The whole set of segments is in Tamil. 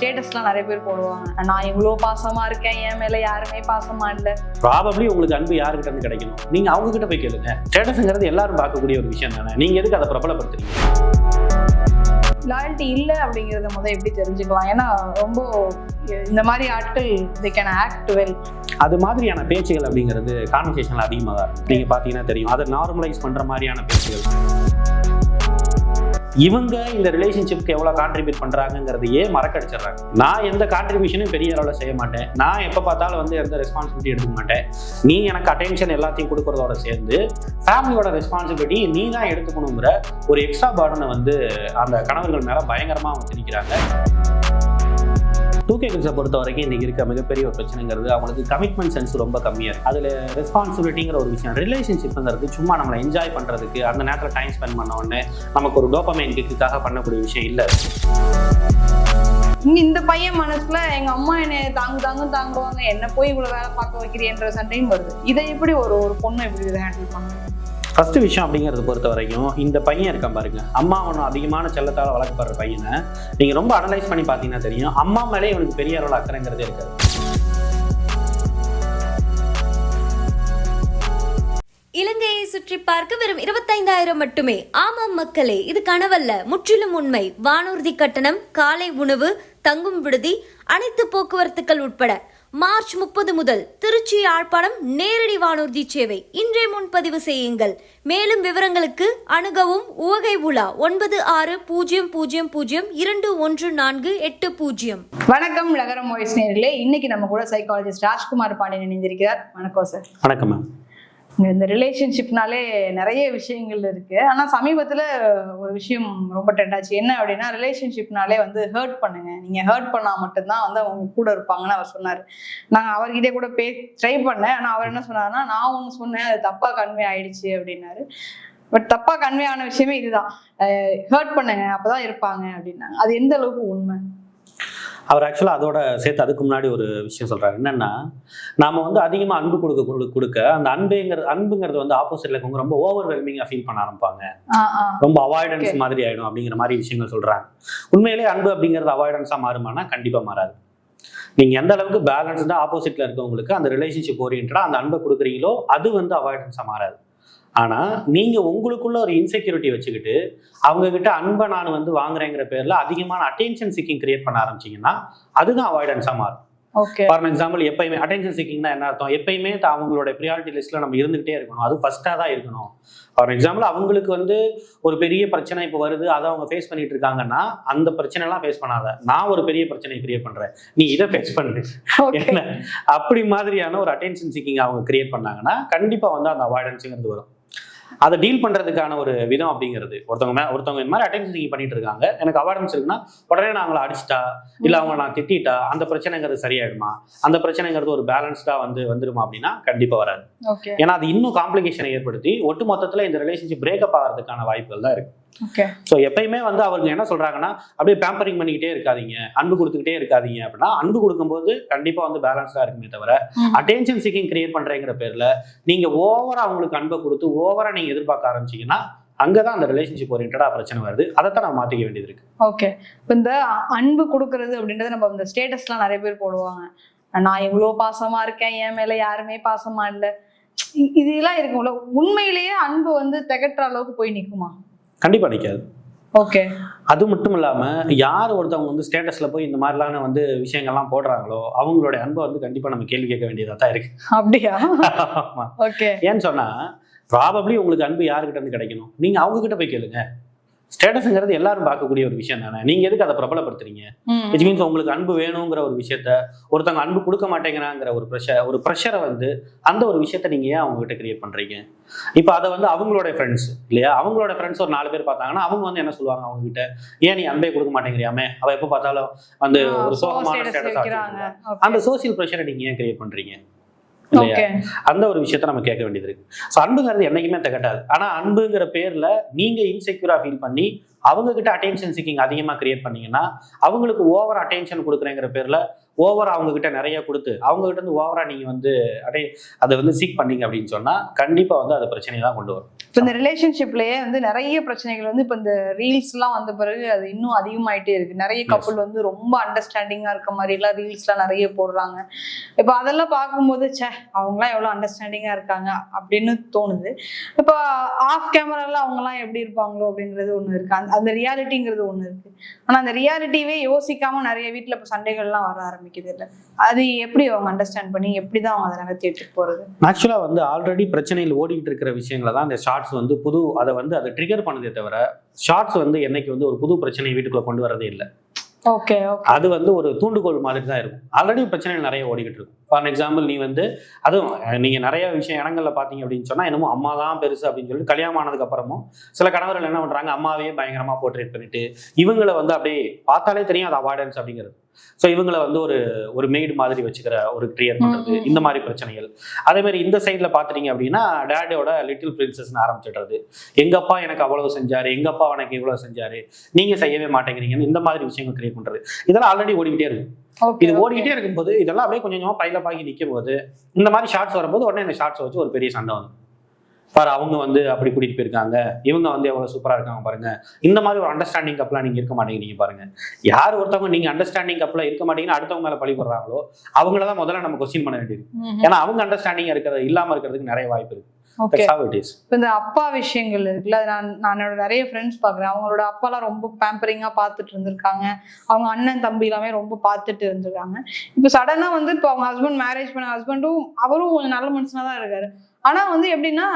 ஸ்டேட்டஸ்லாம் நிறைய பேர் போடுவாங்க. நான் இவ்வளோ பாசமா இருக்கேன். என் மேல யாருமே பாசமா இல்லை. ப்ராபப்ளி உங்களுக்கு அன்பு யாருக்கிட்ட இருந்து கிடைக்கணும்? நீங்க அவங்க கிட்ட போய் கேளுங்க. ஸ்டேட்டஸ்ங்கிறது எல்லாரும் பார்க்கக்கூடிய ஒரு விஷயம் தானே? நீங்க எதுக்கு அதை பிரபலப்படுத்துறீங்க? லாயல்ட்டி இல்லை அப்படிங்கிறத முதல் எப்படி தெரிஞ்சுக்கலாம்? ஏன்னா ரொம்ப இந்த மாதிரி ஆட்கள் தே கேன் ஆக்ட் வெல் அது மாதிரியான பேச்சுகள் அப்படிங்கிறது கான்வர்சேஷன்ல அதிகமாக தான் இருக்கும். நீங்க பார்த்தீங்கன்னா தெரியும். அதை நார்மலைஸ் பண்ற மாதிரியான பேச்சுகள். இவங்க இந்த ரிலேஷன்ஷிப்க்கு எவ்வளோ கான்ட்ரிபியூட் பண்ணுறாங்கிறதையே மறக்கடிச்சிடுறாங்க. நான் எந்த கான்ட்ரிபியூஷனும் பெரிய அளவில் செய்ய மாட்டேன். நான் எப்போ பார்த்தாலும் வந்து எந்த ரெஸ்பான்சிபிலிட்டி எடுக்க மாட்டேன். நீ எனக்கு அட்டென்ஷன் எல்லாத்தையும் கொடுக்குறதோட சேர்ந்து ஃபேமிலியோட ரெஸ்பான்சிபிலிட்டி நீ தான் எடுத்துக்கணுங்கிற ஒரு எக்ஸ்ட்ரா பார்டனை வந்து அந்த கணவர்கள் மேலே பயங்கரமாக அவங்க திணிக்கிறாங்க டூ கே கிட்ஸை பொறுத்த வரைக்கும் இன்றைக்கி இருக்க மிகப்பெரிய ஒரு பிரச்சனைங்கிறது அவங்களுக்கு கமிட்மெண்ட் சென்ஸ் ரொம்ப கம்மியாக இருக்குது அதில் ரெஸ்பான்சிபிலிட்டிங்கிற ஒரு விஷயம் ரிலேஷன்ஷிப்புங்கிறது சும்மா நம்மளை என்ஜாய் பண்ணுறதுக்கு அந்த நேரத்தில் டைம் ஸ்பெண்ட் பண்ண உடனே நமக்கு ஒரு டோப்பமைன் கிக்குக்காக பண்ணக்கூடிய விஷயம் இல்லை. இந்த பையன் மனசுல எங்க அம்மா என்னை தாங்கு தாங்கு தாங்குவாங்க. என்ன போய் இவ்வளவு வேலை பார்க்க வைக்கிறேன்ற சண்டையும் வருது. இதை எப்படி ஒரு ஒரு பொண்ணு எப்படி இதை ஹேண்டில் பண்ணுவாங்க ஃபர்ஸ்ட் விஷயம் அப்படிங்கிறத பொறுத்த வரைக்கும் இந்த பையன் இருக்கான் பாருங்க. அம்மா ஒன்றும் அதிகமான செல்லத்தால் வளர்க்கப்படுற பையனை நீங்கள் ரொம்ப அனலைஸ் பண்ணி பார்த்தீங்கன்னா தெரியும். அம்மா மேலே இவனுக்கு பெரிய அளவில் அக்கறைங்கிறதே இருக்காது. இலங்கையை சுற்றி பார்க்க வெறும் இருபத்தைந்தாயிரம் மட்டுமே. ஆமாம் மக்களே இது கனவல்ல. முற்றிலும் உண்மை. வானூர்தி கட்டணம் காலை உணவு தங்கும் விடுதி அனைத்து போக்குவரத்துக்கள் உட்பட. மார்ச் முப்பது முதல் திருச்சி யாழ்ப்பாணம் நேரடி வானூர்தி சேவை. இன்றே முன்பதிவு செய்யுங்கள். மேலும் விவரங்களுக்கு அணுகவும் உவகை உலா ஒன்பது ஆறு பூஜ்ஜியம் பூஜ்ஜியம் பூஜ்ஜியம் இரண்டு ஒன்று நான்கு எட்டு பூஜ்ஜியம் வணக்கம் நகரம் வாய்ஸ் நேர்களே. இன்னைக்கு நம்ம கூட சைக்காலஜிஸ்ட் ராஜ்குமார் பாண்டியன் இணைந்திருக்கிறார். வணக்கம் சார் வணக்கம் மேம் இந்த ரிலேஷன்ஷிப்னாலே நிறைய விஷயங்கள் இருக்கு. ஆனா சமீபத்துல ஒரு விஷயம் ரொம்ப ட்ரெண்ட் ஆச்சு. என்ன அப்படின்னா ரிலேஷன்ஷிப்னாலே வந்து ஹர்ட் பண்ணுங்க. நீங்க ஹர்ட் பண்ணா மட்டும்தான் வந்து அவங்க கூட இருப்பாங்கன்னு அவர் சொன்னார். நான் அவர்கிட்ட கூட பே ட்ரை பண்ணேன். ஆனா அவர் என்ன சொன்னார்னா நான் ஒன்று சொன்னேன் அது தப்பா கன்வே ஆயிடுச்சு அப்படின்னாரு. பட் தப்பா கன்வே ஆன விஷயமே இதுதான். ஹர்ட் பண்ணுங்க அப்பதான் இருப்பாங்க அப்படின்னாங்க. அது எந்த அளவுக்கு உண்மை? அவர் ஆக்சுவலாக அதோட சேர்த்து அதுக்கு முன்னாடி ஒரு விஷயம் சொல்றாரு. என்னன்னா நாம வந்து அதிகமாக அன்பு கொடுக்க கொடு- கொடுக்க அந்த அன்புங்கிறது அன்புங்கிறது வந்து ஆப்போசிட்ல இருக்கவங்க ரொம்ப ஓவர் வெல்மிங்காக ஃபீல் பண்ண ஆரம்பிப்பாங்க. ரொம்ப அவாய்டன்ஸ். மாதிரி ஆயிடும் அப்படிங்கிற மாதிரி விஷயங்கள் சொல்றாங்க. உண்மையிலேயே அன்பு அப்படிங்கிறது அவாய்டன்ஸாக மாறுமானா கண்டிப்பா மாறாது. நீங்க எந்த அளவுக்கு பேலன்ஸ்டாக ஆப்போசிட்ல இருக்கவங்களுக்கு அந்த ரிலேஷன்ஷிப் ஓரியன்டா அந்த அன்பை கொடுக்குறீங்களோ அது வந்து அவாய்டன்ஸாக மாறாது. ஆனா நீங்க உங்களுக்குள்ள ஒரு இன்செக்யூரிட்டி வச்சுக்கிட்டு அவங்க கிட்ட அன்பை நான் வந்து வாங்குறேங்கிற பேர்ல அதிகமான அட்டென்ஷன் சீக்கிங் கிரியேட் பண்ண ஆரம்பிச்சீங்கன்னா அதுதான் அவாய்டன்ஸா மாறும். ஓகே ஃபார் எக்ஸாம்பிள் எப்பயுமே அட்டென்ஷன் சீக்கிங்னா என்ன அர்த்தம்? எப்பயுமே அவங்களோட ப்ரியாரிட்டி லிஸ்ட்ல நம்ம இருந்துகிட்டே இருக்கணும். அது ஃபர்ஸ்ட்டாக தான் இருக்கணும். ஃபார் எக்ஸாம்பிள் அவங்களுக்கு வந்து ஒரு பெரிய பிரச்சனை இப்போ வருது அதை அவங்க ஃபேஸ் பண்ணிட்டு இருக்காங்கன்னா அந்த பிரச்சனைலாம் ஃபேஸ் பண்ணாத. நான் ஒரு பெரிய பிரச்சனையை கிரியேட் பண்றேன். நீ இதை ஃபேஸ் பண்ணு. என்ன? அப்படி மாதிரியான ஒரு அட்டென்ஷன் சீக்கிங் அவங்க கிரியேட் பண்ணாங்கன்னா கண்டிப்பா வந்து அந்த அவாய்டன்ஸுங்கிறது வரும். அதை டீல் பண்றதுக்கான ஒரு விதம் அப்படிங்கிறது. ஒருத்தவங்க மே- ஒருத்தவங்க இந்த மாதிரி அட்டென்ஷன் பண்ணிட்டு இருக்காங்க. எனக்கு அவாய்டன்ஸ் இருக்குன்னா உடனே நான் அவங்கள அடிச்சிட்டா இல்ல அவங்க நான் திட்டிட்டா அந்த பிரச்சனைங்கிறது சரியாயிடுமா? அந்த பிரச்சனைங்கிறது ஒரு பேலன்ஸ்டா வந்து வந்துருமா அப்படின்னா கண்டிப்பா வராது. ஏன்னா அது இன்னும் காம்ப்ளிகேஷனை ஏற்படுத்தி ஒட்டு மொத்தத்துல இந்த ரிலேஷன்ஷிப் பிரேக்கப் ஆகிறதுக்கான வாய்ப்புகள் தான் இருக்கு. ஓகே ஸோ எப்பயுமே வந்து அவங்க என்ன சொல்றாங்கன்னா அப்படியே பேம்பரிங் பண்ணிக்கிட்டே இருக்காதீங்க அன்பு கொடுத்துக்கிட்டே இருக்காதீங்க அப்படின்னா அன்பு கொடுக்கும்போது கண்டிப்பா வந்து பேலன்ஸா இருக்குமே தவிர அட்டென்ஷன் சீக்கிங் கிரியேட் பண்றேங்கிற பேர்ல நீங்க ஓவரா அவங்களுக்கு அன்பை கொடுத்து ஓவரா நீங்க எதிர்பார்க்க ஆரம்பிச்சீங்கன்னா அங்கதான் அந்த ரிலேஷன்ஷிப் ஓரியன்டா பிரச்சனை வருது. அதைத்தான் நம்ம மாத்திக்க வேண்டியது இருக்கு. ஓகே இப்போ இந்த அன்பு கொடுக்கறது அப்படின்றது நம்ம இந்த ஸ்டேட்டஸ்லாம் நிறைய பேர் போடுவாங்க. நான் இவ்வளோ பாசமா இருக்கேன் என் மேல யாருமே பாசமா இல்லை. இதெல்லாம் இருக்கும்ல உண்மையிலேயே அன்பு வந்து திகட்டுற அளவுக்கு போய் நிக்குமா? கண்டிப்பா நிக்காது. ஓகே. அது மட்டும் இல்லாம யார் ஒருத்தவங்க வந்து ஸ்டேட்டஸ்ல போய் இந்த மாதிரிலாம் வந்து விஷயங்கள்லாம் போடுறாங்களோ அவங்களுடைய அன்பை வந்து கண்டிப்பா நம்ம கேள்வி கேட்க வேண்டியதா தான் இருக்கு. அப்படியா. ஓகே. ஏன்னு சொன்னா ப்ராபப்ளி உங்களுக்கு அன்பு யாருக்கிட்ட இருந்து கிடைக்கணும்? நீங்க அவங்க கிட்ட போய் கேளுங்க. ஸ்டேட்டஸ்ங்கிறது எல்லாரும் பார்க்கக்கூடிய ஒரு விஷயம் தானே? நீங்க எதுக்கு அதை பிரபலப்படுத்துறீங்க? விச் மீன்ஸ் உங்களுக்கு அன்பு வேணுங்கிற ஒரு விஷயத்த ஒருத்தவங்க அன்பு கொடுக்க மாட்டேங்கிறாங்கிற ஒரு ப்ரெஷர் ஒரு ப்ரெஷரை வந்து அந்த ஒரு விஷயத்த நீங்க ஏன் அவங்க கிட்ட கிரியேட் பண்றீங்க? இப்போ அதை வந்து அவங்களோட ஃப்ரெண்ட்ஸ் இல்லையா? அவங்களோட ஃப்ரெண்ட்ஸ் ஒரு நாலு பேர் பார்த்தாங்கன்னா அவங்க வந்து என்ன சொல்லுவாங்க அவங்க கிட்ட ஏன் நீ அன்பே கொடுக்க மாட்டேங்கிறியாமே? அவ எப்போ பார்த்தாலும் வந்து ஒரு சோகமான ஸ்டேட்டஸ் அந்த சோசியல் ப்ரெஷரை நீங்க ஏன் கிரியேட் பண்றீங்க? இல்லையா? அந்த ஒரு விஷயத்த நம்ம கேட்க வேண்டியது இருக்கு. ஸோ அன்புங்கிறது என்னைக்குமே திகட்டாது. ஆனா அன்புங்கிற பேர்ல நீங்க இன்செக்யூரா ஃபீல் பண்ணி அவங்க கிட்ட அட்டென்ஷன் சீக்கிங் அதிகமாக கிரியேட் பண்ணீங்கன்னா அவங்களுக்கு ஓவர் அட்டென்ஷன் கொடுக்குறேங்கிற பேர்ல ஓவர் அவங்க கிட்ட நிறைய கொடுத்து அவங்க கிட்ட இருந்து ஓவரா நீங்க வந்து அடே அதை வந்து சீக் பண்ணீங்க அப்படின்னு சொன்னா கண்டிப்பா வந்து அது பிரச்சனை தான் கொண்டு வரும். இப்போ இந்த ரிலேஷன்ஷிப்லயே வந்து நிறைய பிரச்சனைகள் வந்து இப்போ இந்த ரீல்ஸ்லாம் வந்த பிறகு அது இன்னும் அதிகமாயிட்டே இருக்கு. நிறைய கப்பல் வந்து ரொம்ப அண்டர்ஸ்டாண்டிங்கா இருக்க மாதிரிலாம் ரீல்ஸ்லாம் நிறைய போடுறாங்க. இப்போ அதெல்லாம் பார்க்கும்போது ச்சே அவங்களாம் எவ்வளோ அண்டர்ஸ்டாண்டிங்கா இருக்காங்க அப்படின்னு தோணுது. இப்போ ஆஃப் கேமரால அவங்கலாம் எப்படி இருப்பாங்களோ அப்படிங்கிறது ஒன்று இருக்கு. அந்த ரியாலிட்டிங்கிறது ஒன்று இருக்கு. ஆனால் அந்த ரியாலிட்டியே யோசிக்காம நிறைய வீட்டில் இப்போ சண்டைகள்லாம் வர ஆரம்பிக்குது இல்லை. அது எப்படி அவங்க அண்டர்ஸ்டாண்ட் பண்ணி எப்படி தான் அவங்க அதை நகர்த்திட்டு போகிறது ஆக்சுவலாக வந்து ஆல்ரெடி பிரச்சனையில் ஓடிக்கிட்டு இருக்கிற விஷயங்களை தான் இந்த ஷார்ட்ஸ் வந்து புது அதை வந்து அதை ட்ரிகர் பண்ணதே தவிர ஷார்ட்ஸ் வந்து என்னைக்கு வந்து ஒரு புது பிரச்சனையை வீட்டுக்குள்ள கொண்டு வரதே இல்லை. ஓகே அது வந்து ஒரு தூண்டுகோல் மாதிரி தான் இருக்கும். ஆல்ரெடி பிரச்சனைகள் நிறைய ஓடிக்கிட்டு இருக்கும். ஃபார் எக்ஸாம்பிள் நீ வந்து அதுவும் நீங்க நிறைய விஷயம் இடங்கள்ல பாத்தீங்க அப்படின்னு சொன்னா என்னமோ அம்மா தான் பெருசு அப்படின்னு சொல்லிட்டு கல்யாணம் ஆனதுக்கு அப்புறமும் சில கணவர்கள் என்ன பண்றாங்க? அம்மாவையே பயங்கரமா போர்ட்ரேட் பண்ணிட்டு இவங்களை வந்து அப்படியே பார்த்தாலே தெரியும் அது அவாய்டன்ஸ் அப்படிங்கிறது. ஸோ இவங்களை வந்து ஒரு ஒரு மெய்டு மாதிரி வச்சுக்கிற ஒரு கிரியேட் ம். இந்த மாதிரி பிரச்சனைகள். அதே மாதிரி இந்த சைடில் பார்த்துட்டீங்க அப்படின்னா டேடியோட லிட்டில் பிரின்சஸ்னு ஆரம்பிச்சிடுறது. எங்க அப்பா எனக்கு அவ்வளவு செஞ்சாரு? எங்க அப்பா எனக்கு இவ்வளவு செஞ்சாரு? நீங்க செய்யவே மாட்டேங்கிறீங்கன்னு இந்த மாதிரி விஷயங்கள் கிரியேட் பண்றது. இதெல்லாம் ஆல்ரெடி ஓடிக்கிட்டே இருக்கும். இது ஓடிக்கிட்டே இருக்கும்போது இதெல்லாம் அப்படியே கொஞ்சம் கொஞ்சமா பைல பாக்கி நிற்கும் போது இந்த மாதிரி ஷார்ட்ஸ் வரும்போது உடனே இந்த ஷார்ட்ஸ் வச்சு ஒரு பெரிய சண்டை வந்து பாரு அவங்க வந்து அப்படி கூட்டிட்டு போயிருக்காங்க. இவங்க வந்து எவ்வளவு சூப்பரா இருக்காங்க பாருங்க. இந்த மாதிரி ஒரு அண்டர்ஸ்டாண்டிங் கப்லாம் நீங்க இருக்க மாட்டேங்கிறீங்க பாருங்க. யார் ஒருத்தவங்க நீங்க அண்டர்ஸ்டாண்டிங் கப்ல இருக்க மாட்டீங்கன்னு அடுத்தவங்க மேல பழி போடுறாங்களோ அவங்கள தான் முதல்ல நம்ம கொஸ்டின் பண்ண வேண்டியது. ஏன்னா அவங்க அண்டர்ஸ்டாண்டிங் இருக்கிறது இல்லாம இருக்கிறதுக்கு நிறைய வாய்ப்பு இருக்கு. இந்த அப்பா விஷயங்கள் இருக்குல்ல நான் என்னோட நிறைய ஃப்ரெண்ட்ஸ் பார்க்குறேன். அவங்களோட அப்பாலாம் ரொம்ப பேம்பரிங்காக பார்த்துட்டு இருந்திருக்காங்க. அவங்க அண்ணன் தம்பி எல்லாமே ரொம்ப பார்த்துட்டு இருந்திருக்காங்க. இப்போ சடனாக வந்து இப்போ அவங்க ஹஸ்பண்ட் மேரேஜ் பண்ண ஹஸ்பண்டும் அவரும் கொஞ்சம் நல்ல மனுஷனாக தான் இருக்காரு. ஆனால் வந்து எப்படின்னா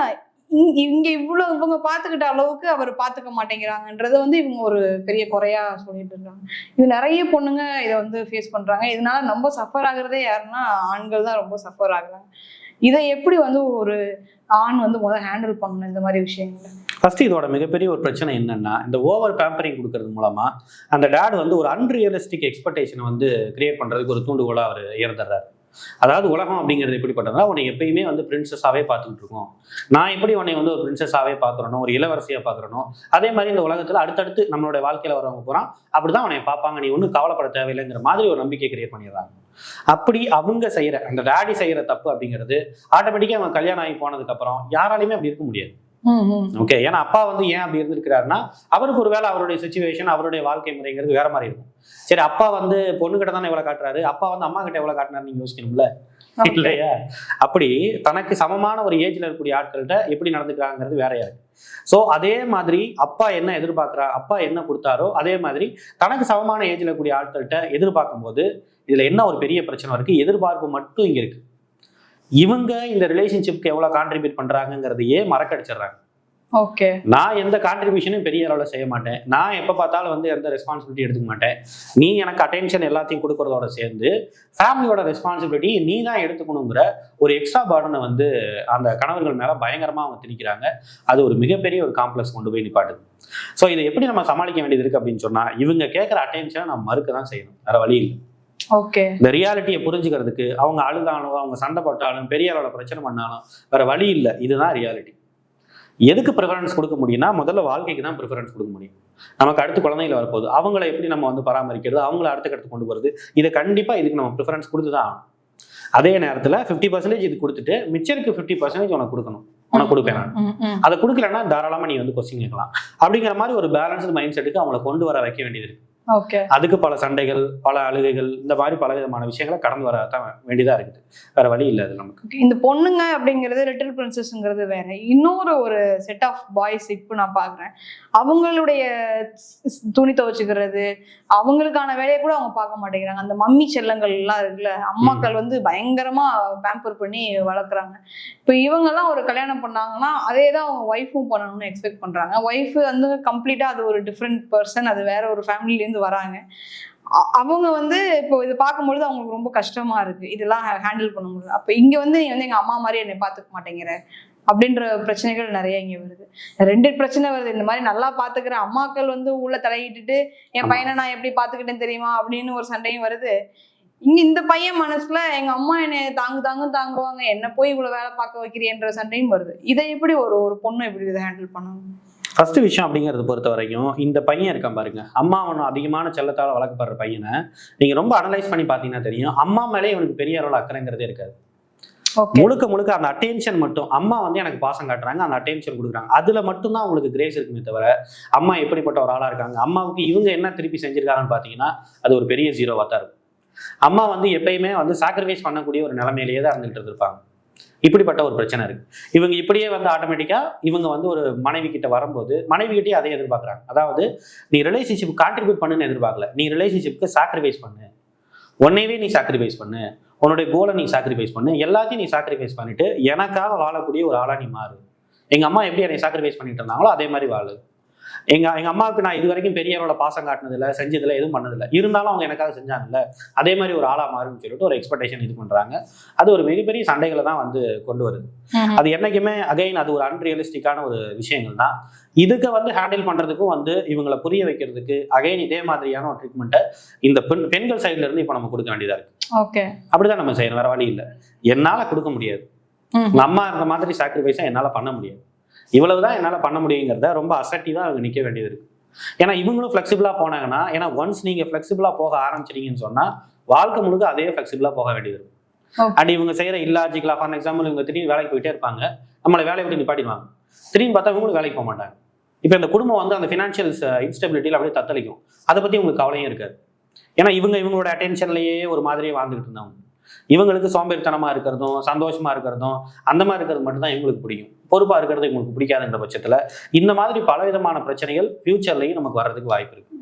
இங்க இங்க இவ்வளவு இவங்க பார்த்துக்கிட்ட அளவுக்கு அவர் பார்த்துக்க மாட்டேங்கிறாங்கன்றத வந்து இவங்க ஒரு பெரிய குறையா சொல்லிட்டு இருக்காங்க. இது நிறைய பொண்ணுங்க இதை வந்து ஃபேஸ் பண்றாங்க. இதனால ரொம்ப சஃபர் ஆகுறதே யாருன்னா ஆண்கள் தான் ரொம்ப சஃபர் ஆகுறாங்க. இதை எப்படி வந்து ஒரு ஆண் வந்து முதல் ஹேண்டில் பண்ணணும் இந்த மாதிரி விஷயங்கள்? ஃபர்ஸ்ட் இதோட மிகப்பெரிய ஒரு பிரச்சனை என்னன்னா இந்த ஓவர் பேம்பரிங் கொடுக்கறது மூலமா அந்த டேட் வந்து ஒரு அன்ரியலிஸ்டிக் எக்ஸ்பெக்டேஷனை வந்து கிரியேட் பண்றதுக்கு ஒரு தூண்டுகோலா அவர் இறந்துடுறாரு. அதாவது உலகம் அப்படிங்கிறது எப்படிப்பட்டதா உன்னை எப்பயுமே வந்து பிரின்சஸாவே பார்த்துக்கிட்டு இருக்கோம் நான் எப்படி உன்னை வந்து ஒரு பிரின்சஸாவே பார்க்குறனோ ஒரு இளவரசியா பார்க்குறனோ அதே மாதிரி இந்த உலகத்துல அடுத்தடுத்து நம்மளோட வாழ்க்கையில வரவங்க போறான் அப்படிதான் உன்னை பார்ப்பாங்க. நீ ஒன்றும் கவலைப்பட தேவையில்லைங்கிற மாதிரி ஒரு நம்பிக்கை கிரியேட் பண்ணிடுறாங்க. அப்படி அவங்க செய்யற அந்த டேடி செய்யற தப்பு அப்படிங்கிறது ஆட்டோமேட்டிக்கா அவங்க கல்யாணம் ஆகி போனதுக்கு அப்புறம் யாராலையுமே அப்படி இருக்க முடியாது. ஓகே ஏன்னா அப்பா வந்து ஏன் அப்படி இருந்திருக்கிறாருன்னா அவருக்கு ஒருவேளை அவருடைய சுச்சுவேஷன் அவருடைய வாழ்க்கை முறைங்கிறது வேற மாதிரி இருக்கும். சரி அப்பா வந்து பொண்ணு கிட்ட தானே எவ்வளவு காட்டுறாரு? அப்பா வந்து அம்மா கிட்ட எவ்வளவு காட்டினாரு நீங்க யோசிக்கணும்ல? இல்லையா? அப்படி தனக்கு சமமான ஒரு ஏஜ்ல இருக்கக்கூடிய ஆட்கள்கிட்ட எப்படி நடந்துக்கிறாங்கிறது வேறையா இருக்கு. ஸோ அதே மாதிரி அப்பா என்ன எதிர்பார்க்கிறா? அப்பா என்ன கொடுத்தாரோ அதே மாதிரி தனக்கு சமமான ஏஜ்ல இருக்கக்கூடிய ஆட்கள்கிட்ட எதிர்பார்க்கும் போது இதுல என்ன ஒரு பெரிய பிரச்சனை இருக்கு? எதிர்பார்ப்பு மட்டும் இங்க இருக்கு. இவங்க இந்த ரிலேஷன்ஷிப்க்கு எவ்வளவு கான்ட்ரிபியூட் பண்றாங்கங்கிறதையே மறக்கடிச்சிடுறாங்க. ஓகே நான் எந்த கான்ட்ரிபியூஷனும் பெரிய அளவில் செய்ய மாட்டேன். நான் எப்போ பார்த்தாலும் வந்து எந்த ரெஸ்பான்சிபிலிட்டி எடுத்துக்க மாட்டேன். நீ எனக்கு அட்டென்ஷன் எல்லாத்தையும் கொடுக்கறதோட சேர்ந்து ஃபேமிலியோட ரெஸ்பான்சிபிலிட்டி நீ தான் எடுத்துக்கணுங்கிற ஒரு எக்ஸ்ட்ரா பார்டனை வந்து அந்த கணவர்கள் மேலே பயங்கரமாக அவங்க திணிக்கிறாங்க. அது ஒரு மிகப்பெரிய ஒரு காம்ப்ளெக்ஸ் கொண்டு போய் நிப்பாட்டுது. ஸோ இதை எப்படி நம்ம சமாளிக்க வேண்டியது இருக்குது அப்படின்னு சொன்னால் இவங்க கேட்குற அட்டென்ஷனை நம்ம மறுக்க தான் செய்யணும். வேற வழி இல்லை. ஓகே. இந்த ரியாலிட்டியை புரிஞ்சுக்கிறதுக்கு அவங்க அழுதாலும் அவங்க சண்டை போட்டாலும் பெரிய அளவில் பிரச்சனை பண்ணாலும் வேற வழி இல்லை. இதுதான் ரியாலிட்டி எதுக்கு ப்ரிஃபரன்ஸ் கொடுக்க முடியும்னா முதல்ல வாழ்க்கைக்கு தான் ப்ரிஃபரன்ஸ் கொடுக்க முடியும். நமக்கு அடுத்து குழந்தைகள் வரப்போகுது. அவங்கள எப்படி நம்ம வந்து பராமரிக்கிறது? அவங்கள அடுத்த கட்டத்துக்கு கொண்டு போகிறது இதை கண்டிப்பாக இதுக்கு நம்ம ப்ரிஃபரன்ஸ் கொடுத்து தான் ஆகணும். அதே நேரத்தில் ஃபிஃப்டி பர்சன்டேஜ் இது கொடுத்துட்டு மிச்சருக்கு ஃபிஃப்டி பர்சன்டேஜ் உனக்கு கொடுக்கணும். உனக்கு கொடுப்பேன் நான். அதை கொடுக்கலன்னா தாராளமாக நீ வந்து கொஸ்டின் கேட்கலாம். அப்படிங்கிற மாதிரி ஒரு பேலன்ஸ்டு மைண்ட் செட்டுக்கு அவங்கள கொண்டு வர வைக்க வேண்டியது இருக்கு. அதுக்கு பல சண்டைகள் பல அழுகைகள் இந்த மாதிரி பல விதமான விஷயங்களை கடந்து வர தான் வேண்டியதா இருக்குது. வேற வழி இல்லை அது நமக்கு. இந்த பொண்ணுங்க அப்படிங்கிறது லிட்டில் பிரின்சஸ்ங்கிறது வேற. இன்னொரு ஒரு செட் ஆஃப் பாய்ஸ் இப்போ நான் பார்க்குறேன் அவங்களுடைய துணி துவைச்சுக்கிறது அவங்களுக்கான வேலையை கூட அவங்க பார்க்க மாட்டேங்கிறாங்க. அந்த மம்மி செல்லங்கள் எல்லாம் இருக்குல்ல அம்மாக்கள் வந்து பயங்கரமா பேம்பர் பண்ணி வளர்க்குறாங்க. இப்போ இவங்கெல்லாம் ஒரு கல்யாணம் பண்ணாங்கன்னா அதே தான் அவங்க ஒய்ஃபும் பண்ணணும்னு எக்ஸ்பெக்ட் பண்றாங்க. ஒய்ஃப் வந்து கம்ப்ளீட்டா அது ஒரு டிஃப்ரெண்ட் பர்சன் அது வேற ஒரு வராங்க. அவங்க வந்து இப்போ இது பார்க்கும்பொழுது அவங்களுக்கு ரொம்ப கஷ்டமா இருக்கு. இதெல்லாம் ஹேண்டில் பண்ண முடியல அப்ப இங்க வந்து நீ வந்து எங்க அம்மா மாதிரி என்னை பார்த்துக்க மாட்டேங்கிற அப்படின்ற பிரச்சனைகள் நிறைய இங்க வருது. ரெண்டு பிரச்சனை வருது. இந்த மாதிரி நல்லா பாத்துக்கிற அம்மாக்கள் வந்து உள்ள தலையிட்டுட்டு என். பையனை நான் எப்படி பாத்துக்கிட்டேன்னு தெரியுமா? அப்படின்னு ஒரு சண்டையும் வருது. இங்க இந்த பையன் மனசுல எங்க அம்மா என்னை தாங்கு தாங்கும் தாங்குவாங்க. என்ன போய் இவ்வளவு வேலை பார்க்க வைக்கிறேன்ற சண்டையும் வருது. இதை எப்படி ஒரு ஒரு பொண்ணு எப்படி இதை ஹேண்டில் பண்ணணும் ஃபர்ஸ்ட் விஷயம் அப்படிங்கிறத பொறுத்த வரைக்கும் இந்த பையன் இருக்கான் பாருங்க. அம்மா அவனும் அதிகமான செல்லத்தால் வளர்க்கப்படுற பையனை நீங்க ரொம்ப அனலைஸ் பண்ணி பார்த்தீங்கன்னா தெரியும் அம்மா மேலே இவனுக்கு பெரிய அளவில் அக்கறைங்கிறதே இருக்காது. முழுக்க முழுக்க அந்த அட்டென்ஷன் மட்டும் அம்மா வந்து எனக்கு பாசம் காட்டுறாங்க அந்த அட்டென்ஷன் கொடுக்குறாங்க. அதுல மட்டும்தான் உங்களுக்கு கிரேஸ் இருக்குமே தவிர அம்மா எப்படிப்பட்ட ஒரு ஆளா இருக்காங்க அம்மாவுக்கு இவங்க என்ன திருப்பி செஞ்சிருக்காங்கன்னு பார்த்தீங்கன்னா அது ஒரு பெரிய ஜீரோவாக தான் இருக்கும். அம்மா வந்து எப்பயுமே வந்து சாக்ரிஃபைஸ் பண்ணக்கூடிய ஒரு நிலைமையிலேயே தான் இருந்துகிட்டு இருப்பாங்க இப்படிப்பட்ட ஒரு பிரச்சனை இருக்கு. இவங்க இப்படியே வந்து ஆட்டோமேட்டிக்கா இவங்க வந்து ஒரு மனைவி கிட்ட வரும்போது மனைவி கிட்டே அதை எதிர்பார்க்குறாங்க. அதாவது நீ ரிலேஷன்ஷிப் கான்ட்ரிபியூட் பண்ணுன்னு எதிர்பார்க்கல. நீ ரிலேஷன்ஷிப்க்கு சாக்ரிஃபைஸ் பண்ணு. உன்னையவே நீ சாக்ரிஃபைஸ் பண்ணு. உன்னுடைய கோலை நீ சாக்ரிஃபைஸ் பண்ணு. எல்லாத்தையும் நீ சாக்ரிஃபைஸ் பண்ணிட்டு எனக்காக வாழக்கூடிய ஒரு ஆளா நீ மாறு. எங்க அம்மா எப்படி என்னை சாக்ரிஃபைஸ் பண்ணிட்டு இருந்தாங்களோ அதே மாதிரி வாழு. எங்க எங்க அம்மாவுக்கு நான் இது வரைக்கும் பெரிய அளவுல பாசம் காட்டினதில்ல செஞ்சதில்ல எதுவும் பண்ணதில்ல. இருந்தாலும் அவங்க எனக்காக செஞ்சாங்கல்ல. அதே மாதிரி ஒரு ஆளா மாறுன்னு சொல்லிட்டு ஒரு எக்ஸ்பெக்டேஷன் இது பண்றாங்க. அது ஒரு மிகப்பெரிய சண்டைகளை தான் வந்து கொண்டு வருது. அது என்னைக்குமே அகைன் அது ஒரு அன்ரியலிஸ்டிக்கான ஒரு விஷயங்கள் தான். இதுக்கு வந்து ஹேண்டில் பண்றதுக்கும் வந்து இவங்களை புரிய வைக்கிறதுக்கு அகைன் இதே மாதிரியான ஒரு ட்ரீட்மெண்ட்டை இந்த பெண் பெண்கள் சைட்ல இருந்து இப்போ நம்ம கொடுக்க வேண்டியதா இருக்கு. ஓகே. அப்படிதான் நம்ம செய்யணும் வேற வழி இல்லை. என்னால கொடுக்க முடியாது. உங்க அம்மா இருந்த மாதிரி சாக்ரிஃபைஸை என்னால பண்ண முடியாது. இவ்வளவுதான் என்னால பண்ண முடியுங்கிறத ரொம்ப அசட்டிவா அவங்க நிக்க வேண்டியது இருக்கு. ஏன்னா இவங்களும் ஃபிளெக்சிபிளா போனாங்கன்னா ஏன்னா ஒன்ஸ் நீங்க ஃபிளெக்சிபிளா போக ஆரம்பிச்சிட்டீங்கன்னு சொன்னா வாழ்க்கை முழுக்க அதே ஃபிளெக்சிபிளா போக வேண்டியது இருக்கும். அண்ட் இவங்க செய்யற இல்லாஜிக்கலா ஃபார் எக்ஸாம்பிள் இவங்க திடீர்னு வேலைக்கு போயிட்டே இருப்பாங்க நம்மளை வேலையை விட்டு நிப்பாட்டிடுவாங்க. திடீர்னு பார்த்தா இவங்களும் வேலைக்கு போக மாட்டாங்க. இப்போ இந்த குடும்பம் வந்து அந்த ஃபினான்ஷியல் இன்ஸ்டபிலிட்டியில் அப்படியே தத்தளிக்கும். அதை பத்தி உங்களுக்கு கவலையும் இருக்காது. ஏன்னா இவங்க இவங்களோட அட்டென்ஷன்லயே ஒரு மாதிரியே வாழ்ந்துகிட்டு இருந்தவங்க. இவங்களுக்கு சோம்பேறித்தனமா இருக்கிறதும் சந்தோஷமா இருக்கிறதும் அந்த மாதிரி இருக்கிறது மட்டும்தான் இவங்களுக்கு பிடிக்கும். பொறுப்பா இருக்கிறது இவங்களுக்கு பிடிக்காதுங்கிற பட்சத்துல. இந்த மாதிரி பலவிதமான பிரச்சனைகள் ஃபியூச்சர்லயும் நமக்கு வர்றதுக்கு வாய்ப்பு இருக்கு.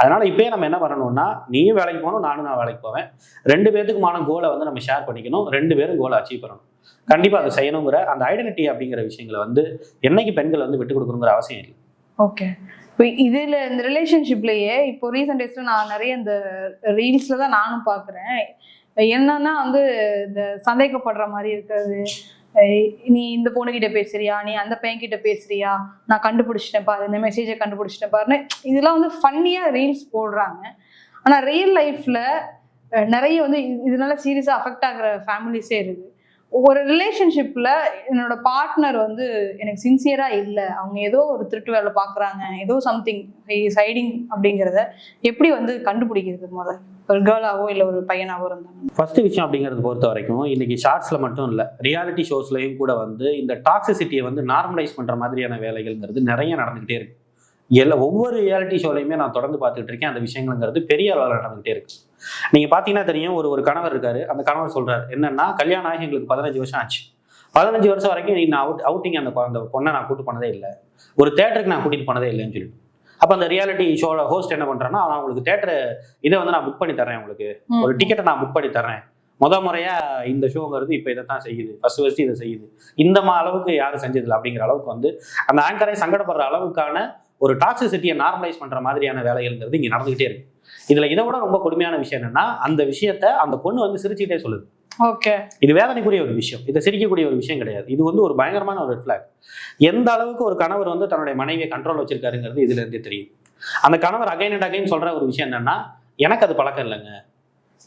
அதனால இப்பயே நம்ம என்ன பண்ணணும்னா நீயும் வேலைக்கு போகணும் நானும் நான் வேலைக்கு போவேன். ரெண்டு பேத்துக்குமான கோலை வந்து நம்ம ஷேர் பண்ணிக்கணும். ரெண்டு பேரும் கோலை அச்சீவ் பண்ணணும். கண்டிப்பா அதை செய்யணுங்கிற அந்த ஐடென்டிட்டி அப்படிங்கிற விஷயங்களை வந்து என்னைக்கு பெண்கள் வந்து விட்டு கொடுக்கணுங்கிற அவசியம் இல்லை. ஓகே இப்போ இதுல இந்த ரிலேஷன்ஷிப்லயே இப்போ ரீசெண்ட் டேஸ்ல நான் நிறைய இந்த ரீல்ஸ்ல தான் நானும் பாக்குறேன் என்னன்னா வந்து இந்த சந்தேகப்படுற மாதிரி இருக்கிறது. நீ இந்த பொண்ணுகிட்ட பேசுறியா? நீ அந்த பையன்கிட்ட பேசுறியா? நான் கண்டுபிடிச்சிட்டேன் பாரு இந்த மெசேஜை கண்டுபிடிச்சிட்டேன் பாருன்னு இதெல்லாம் வந்து ஃபன்னியாக ரீல்ஸ் போடுறாங்க. ஆனால் ரியல் லைஃப்பில் நிறைய வந்து இதனால சீரியஸாக அஃபெக்ட் ஆகிற ஃபேமிலிஸே இருக்குது. ஒரு ரிலேஷன்ஷிப்பில் என்னோட பார்ட்னர் வந்து எனக்கு சின்சியராக இல்லை. அவங்க ஏதோ ஒரு திருட்டு வேலை பார்க்குறாங்க ஏதோ சம்திங் சைடிங் அப்படிங்கிறத எப்படி வந்து கண்டுபிடிக்கிறது முதல்ல? ஒரு கேர்ளாவோ இல்லை ஒரு பையனாவோ இருந்தாங்க ஃபர்ஸ்ட் விஷயம் அப்படிங்கிறது பொறுத்த வரைக்கும் இன்னைக்கு ஷார்ட்ஸில் மட்டும் இல்லை ரியாலிட்டி ஷோஸ்லையும் கூட வந்து இந்த டாக்ஸிசிட்டியை வந்து நார்மலைஸ் பண்ணுற மாதிரியான வேலைகள்ங்கிறது நிறைய நடந்துகிட்டே இருக்கு. எல்லா ஒவ்வொரு ரியாலிட்டி ஷோலையுமே நான் தொடர்ந்து பார்த்துட்டு இருக்கேன். அந்த விஷயங்கள்ங்கிறது பெரிய அளவில் நடந்துகிட்டே இருக்கு. நீங்கள் பார்த்தீங்கன்னா தெரியும் ஒரு ஒரு கணவர் இருக்காரு. அந்த கணவர் சொல்கிறார் என்னன்னா கல்யாணம் ஆகி எங்களுக்கு பதினஞ்சு வருஷம் ஆச்சு. பதினஞ்சு வருஷம் வரைக்கும் நீ நான் அவுட் அவுட்டிங் அந்த அந்த பொண்ணை நான் கூட்டு போனதே இல்லை. ஒரு தேட்டருக்கு நான் கூட்டிகிட்டு போனதே இல்லைன்னு சொல்லிட்டு. அப்போ அந்த ரியாலிட்டி ஷோட ஹோஸ்ட் என்ன பண்றான்னா நான் உங்களுக்கு தேட்டர் இதை வந்து நான் புக் பண்ணி தரேன் உங்களுக்கு ஒரு டிக்கெட்டை நான் புக் பண்ணி தரேன் முத முறையா இந்த ஷோங்கிறது இப்போ இதை தான் செய்யுது. ஃபர்ஸ்ட் ஃபர்ஸ்ட் இதை செய்யுது. இந்த மா அளவுக்கு யாரும் செஞ்சதில்லை அப்படிங்கிற அளவுக்கு வந்து அந்த ஆங்கரை சங்கடப்படுற அளவுக்கான ஒரு டாக்ஸிசிட்டியை நார்மலைஸ் பண்ற மாதிரியான வேலைகள்ங்கிறது இங்க நடந்துகிட்டே இருக்கு. இதுல இதை விட ரொம்ப கொடுமையான விஷயம் என்னன்னா அந்த விஷயத்த அந்த பொண்ணு வந்து சிரிச்சுக்கிட்டே சொல்லுது. ஓகே இது வேதனைக்குரிய ஒரு விஷயம். இதை சிரிக்கக்கூடிய ஒரு விஷயம் கிடையாது. இது வந்து ஒரு பயங்கரமான ஒரு ஃபிளாக் எந்த அளவுக்கு ஒரு கணவர் வந்து தன்னுடைய மனைவியை கண்ட்ரோல் வச்சிருக்காருங்கிறது இதுல இருந்தே தெரியும். அந்த கணவர் அகைன் அண்ட் அகைன் சொல்ற ஒரு விஷயம் என்னன்னா எனக்கு அது பழக்கம் இல்லைங்க.